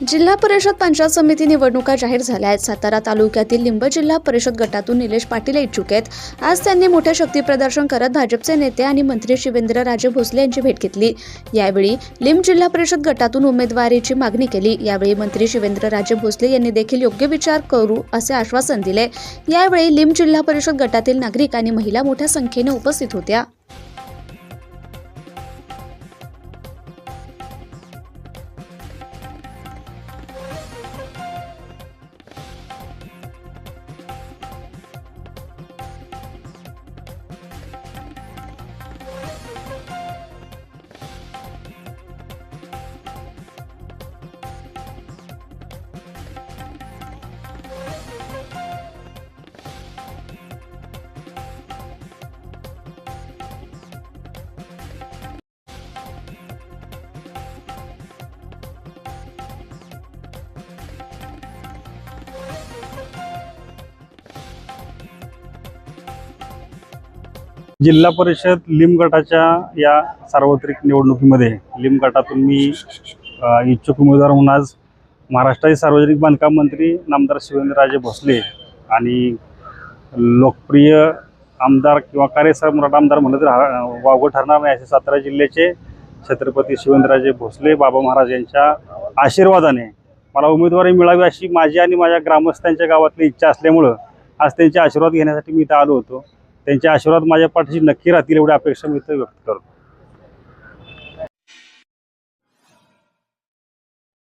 जिल्हा परिषद पंचायत समिती निवडणुका जाहीर झाल्या आहेत. सातारा तालुक्यातील लिंब जिल्हा परिषद गटातून निलेश पाटील इच्छुक आहेत. आज त्यांनी मोठे शक्तीप्रदर्शन करत भाजपचे नेते आणि मंत्री शिवेंद्रराजे भोसले यांची भेट घेतली. यावेळी लिंब जिल्हा परिषद गटातून उमेदवारीची मागणी केली. यावेळी मंत्री शिवेंद्रराजे भोसले यांनी देखील योग्य विचार करू असे आश्वासन दिले. यावेळी लिंब जिल्हा परिषद गटातील नागरिक आणि महिला मोठ्या संख्येने उपस्थित होत्या. जिल्हा परिषद लिम गटाच्या या सार्वत्रिक निवडणुकीमध्ये लिम गटातून मी इच्छुक उमेदवार म्हणून आज महाराष्ट्राचे सार्वजनिक बांधकाम मंत्री नामदार शिवेंद्रराजे भोसले आणि लोकप्रिय आमदार किंवा कार्यसम्राट आमदार म्हणत तर वावगं ठरणार नाही असे सातारा जिल्ह्याचे छत्रपती शिवेंद्रराजे भोसले बाबा महाराज यांच्या आशीर्वादाने मला उमेदवारी मिळावी अशी माझी आणि माझ्या ग्रामस्थांच्या गावातली इच्छा असल्यामुळं आज त्यांचे आशीर्वाद घेण्यासाठी मी इथं आलो होतो. त्यांचे आशीर्वाद माझ्या पाठीशी नक्की राहतील एवढी अपेक्षा मी इथं व्यक्त करतो.